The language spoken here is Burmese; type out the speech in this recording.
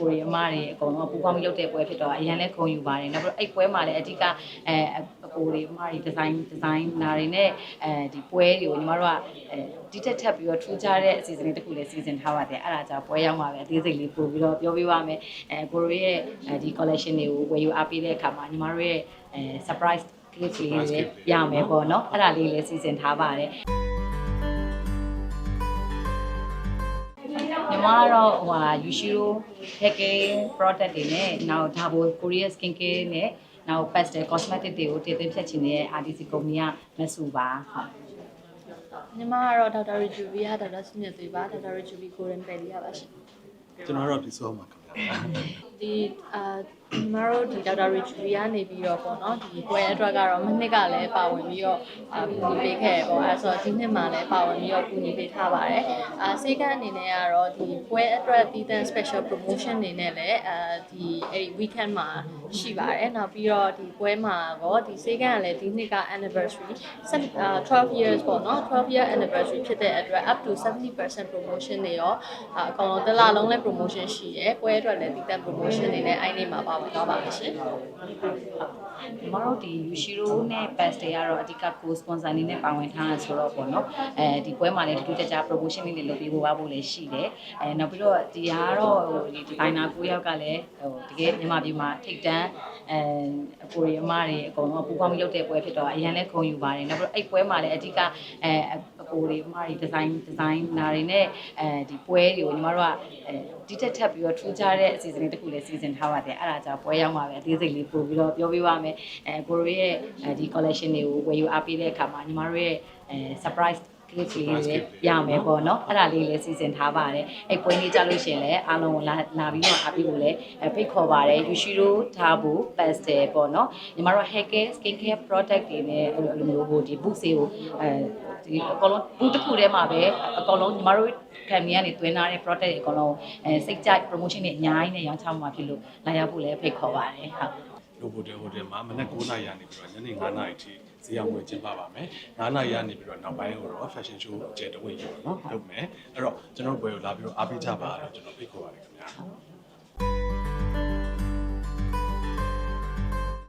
ကိုရီအမတွေအကုန်လုံးပူပေါင်းပြီးလုပ်တဲ့ပွဲဖြစ်တော့အရင်လဲခုံယူပါတယ်နောက်ပြီးတော့အဲ့ပွဲမှာလည်းအဓိကအဲအကိုရီအမတွေဒီဇိုင်းဒီဇိုင်းနာတွေနဲ့အဲဒီပွဲတွေကိုညီမတို့ကအဲဒီတက်ထပ်ပြီးတော့ထူးခြားတဲ့အစီအစဉ်လေးတစ်ခုလည်းစီစဉ်ထားပါတယ်အဲ့ဒါကြောင့်ပွဲရောက်မှာပဲအသေးစိတ်လေးပို့ပြီးတော့ပြောပြပါမယ်အဲကိုရီရဲ့အဲဒီ collection တွေကိုဝယ်ယူအားပေးတဲ့အခါမှာညီမတို့ရဲ့အဲ surprise gift လေးတွေရမယ်ပေါ့နော်အဲ့ဒါလေးလည်းစီစဉ်ထားပါတယ် မကတော့ဟိုဟာ Yushiro Heke product တွေနဲ့နောက်ဒါဘို Korea skin care နဲ့နောက် pastel cosmetic တွေကိုတည်တင်ဖြတ်ချင်တဲ့ RDC ကုမ္ပဏီကမဆူပါဟုတ်ညီမကတော့ဒေါက်တာရီဂျူဘီကဒေါက်တာစမြတ်သွေးပါဒေါက်တာရီဂျူဘီကိုရင်ပယ်လီရပါရှင်ကျွန်တော်တို့ဒီဆိုမှာခင်ဗျာ ဒီအာညီမတို့ဒီဒေါက်တာရီဂျူဘီကနေပြီးတော့ပေါ့နော်ဒီပွဲအတွက်ကတော့မနှစ်ကလည်းပါဝင်ပြီးတော့အာကူညီပေးခဲ့ရပေါ့အဲဆိုတော့ဒီနှစ်မှာလည်းပါဝင်ပြီးတော့ကူညီပေးထားပါတယ်အာစေကအနေနဲ့ကတော့ဒီပွဲအတွက်တည်တဲ့ special promotion အနေနဲ့လည်းအာဒီအဲ့ဒီ weekend မှာရှိပါတယ်နောက်ပြီးတော့ဒီပွဲမှာတော့ဒီစေကကလည်းဒီနှစ်က anniversary 7အာ12 years ပေါ့နော်12 year anniversary ဖြစ်တဲ့အတွက် up to 70% promotion တွေရောအာအကောင်လုံးတစ်လလုံးလည်း promotion ရှိရယ်ပွဲအတွက်လည်းတည်တဲ့ promotion တွေနဲ့အဲ့ဒီမှာပါဝင်သွားပါမယ်ရှင်ညီမတို့ဒီ Yushiro နဲ့ pastel ကတော့အဓိက co-sponsor အနေနဲ့ပါဝင်ထားတာဆိုတော့ပေါ့နော်အဲဒီပွဲမှာလည်းတူတူကြကြ promotion လေးတွေလုပ်ပေးဖို့ပါဖို့လည်းရှိတယ်အဲနောက်ပြီးတော့ဒီဟာကတော့ဟိုဒီ designer ကိုယောက်ကလည်းဟိုတကယ်မြန်မာပြည်မှာထိတ်တန်းအဲအကိုရီအမတွေအကုန်လုံးပူပေါင်းပြီးလုပ်တဲ့ပွဲဖြစ်တော့အရင်လဲခုံယူပါတယ်နောက်ပြီးတော့အဲ့ပွဲမှာလည်းအဓိကအဲအကိုရီအမတွေ design design နာတွေနဲ့အဲဒီပွဲတွေကိုညီမတို့ကအဲဒီတက်ထပ်ပြီးတော့ထူးခြားတဲ့အစီအစဉ်လေးတစ်ခုလည်းစီစဉ်ထားပါတယ်အဲ့ဒါကြောင့်ပွဲရောက်မှာပဲအသေးစိတ်လေးပို့ပြီးတော့ပြောပြပါမယ်အဲကိုရီရဲ့အဲဒီ collection တွေကိုဝယ်ယူအားပေးတဲ့အခါမှာညီမတို့ရဲ့အဲ surprise gift လေးတွေရမယ်ပေါ့နော်အဲ့ဒါလေးလည်းစီစဉ်ထားပါတယ်အဲ့ပွဲလေးကြလို့ရှရင်လည်းအားလုံးလာလာပြီးတော့အားပေးဖို့လည်းဖိတ်ခေါ်ပါတယ် Yushiro Tabo Pastel ပေါ့နော်ညီမတို့ hair care skin care product တွေနဲ့အဲ့လိုမျိုးဟိုဒီ book ဆေးကိုအဲဒီအကောင်လုံး book တစ်ခုထဲမှာပဲအကောင်လုံးညီမတို့ company ကနေတွင်းထားတဲ့ product တွေအကောင်လုံးအဲစိတ်ကြိုက် promotion တွေအများကြီးနဲ့ရောင်းချမှာဖြစ်လို့လာရောက်ဖို့လည်းဖိတ်ခေါ်ပါတယ်ဟုတ် လို့ဟိုတယ်ဟိုတယ်မှာမနက်9:00နာရီကနေပြီးတော့ညနေ9:00နာရီထိဈေးရောက်ွယ်ကျင်းပပါမယ်9:00နာရီကနေပြီးတော့နောက်ပိုင်းကိုတော့ fashion show အကျယ်တဝင်းယူတော့နော်လုပ်မယ်အဲ့တော့ကျွန်တော်တို့ဘယ်လိုလာပြီးတော့အားပေးကြပါတော့ကျွန်တော်ဖိတ်ခေါ်ပါ